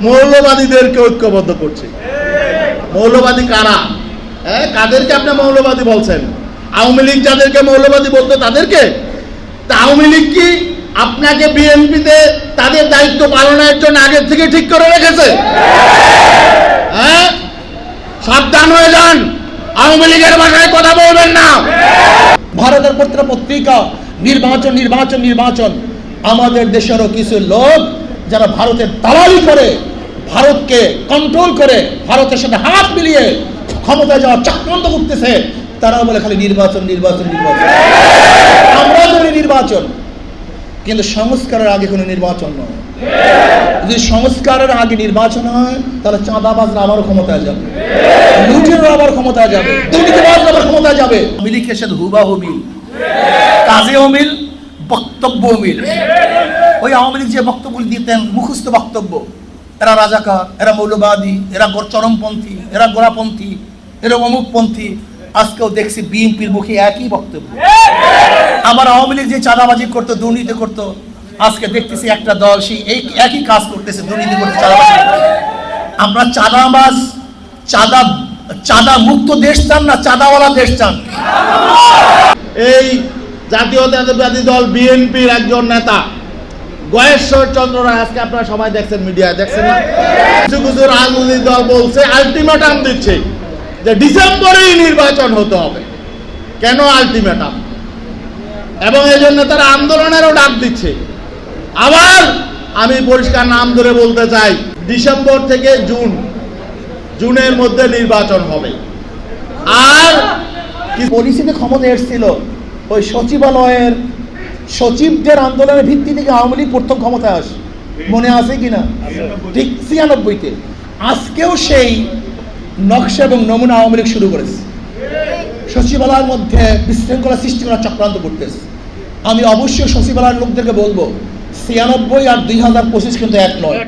মৌলবাদীদেরকে ঐক্যবদ্ধ করছে। মৌলবাদী কারা? হ্যাঁ কাদেরকে আপনি মৌলবাদী বলছেন? আওয়ামী লীগ যাদেরকে মৌলবাদী বলতো তাদেরকে? তা আওয়ামী লীগ কি আপনাকে বিএনপিতে তাদের দায়িত্ব পালনের জন্য আগের থেকে ঠিক করে রেখেছে? হ্যাঁ? সাবধান হয়ে যান। আওয়ামী লীগের ভাষায় কথা বলবেন না। ভারতের পত্র পত্রিকা, নির্বাচন নির্বাচন নির্বাচন। আমাদের দেশেরও কিছু লোক যারা ভারতের দালালি করে ভারতকে কন্ট্রোল করে ভারতের সাথে হাত মিলিয়ে ক্ষমতায় যাওয়ার চক্রান্ত করতেছে তারা বলে খালি নির্বাচন নির্বাচন নির্বাচন। আমরা ধরি নির্বাচন, কিন্তু সংস্কারের আগে কোনো নির্বাচন নয়। যদি সংস্কারের আগে নির্বাচন হয়, তাহলে চাঁদাবাজরা আবার ক্ষমতায় যাবে। লুটেরও আবার ক্ষমতায় যাবে। দুর্নীতিবাজরা আবার ক্ষমতায় যাবে। মিলিকের সাথে হুবাহু মিল। কাজেও মিল বক্তব্য মিল। ওই আওয়ামী লীগ যে বক্তব্য দিতেন, মুখস্থ বক্তব্য এরা রাজাকার, এরা মৌলবাদী, এরা চরমপন্থী, এরা গোড়াপন্থী, এরা অমুকপন্থী। আজকেও দেখছি বিএনপির মুখে একই বক্তব্য। আমার আওয়ামী লীগ যে চাঁদাবাজি করতো, দুর্নীতি করতো, আজকে দেখতেছি একটা দল সেই এই একই কাজ করতেছে, দুর্নীতি করতে, চাঁদাবাজি আমরা চাঁদাবাজ, চাঁদা চাঁদা মুক্ত দেশ চান না, চাঁদাওয়ালা দেশ চান? এই জাতীয়তাবাদী দল বিএনপির একজন নেতা। গয়েশ্বর চন্দ্র রায় আজকে আপনারা সবাই দেখছেন মিডিয়ায় দেখছেন না? কিছু কিছু রাজনৈতিক দল বলছে আলটিমেটাম দিচ্ছে যে ডিসেম্বরেই নির্বাচন হতে হবে। কেন আলটিমেটাম এবং এই জন্য তারা আন্দোলনেরও ডাক দিচ্ছে। আবার আমি পরিষ্কার নাম ধরে বলতে চাই, ডিসেম্বর থেকে জুন, জুনের মধ্যে নির্বাচন হবে। আর পলিসিতে ক্ষমতা এসেছিল, ওই সচিবালয়ের সচিবদের আন্দোলনের ভিত্তি থেকে আওয়ামী লীগ প্রথম ক্ষমতায় আসে মনে আছে কিনা? ঠিক ছিয়ানব্বইতে। আজকেও সেই নকশা এবং নমুনা আওয়ামী লীগ শুরু করেছে। সচিবালয়ের মধ্যে বিশৃঙ্খলা সৃষ্টি করার চক্রান্ত করতেছে। আমি অবশ্যই সচিবালয়ের লোকদেরকে বলব, ছিয়ানব্বই আর দুই হাজার পঁচিশ কিন্তু এক নয়।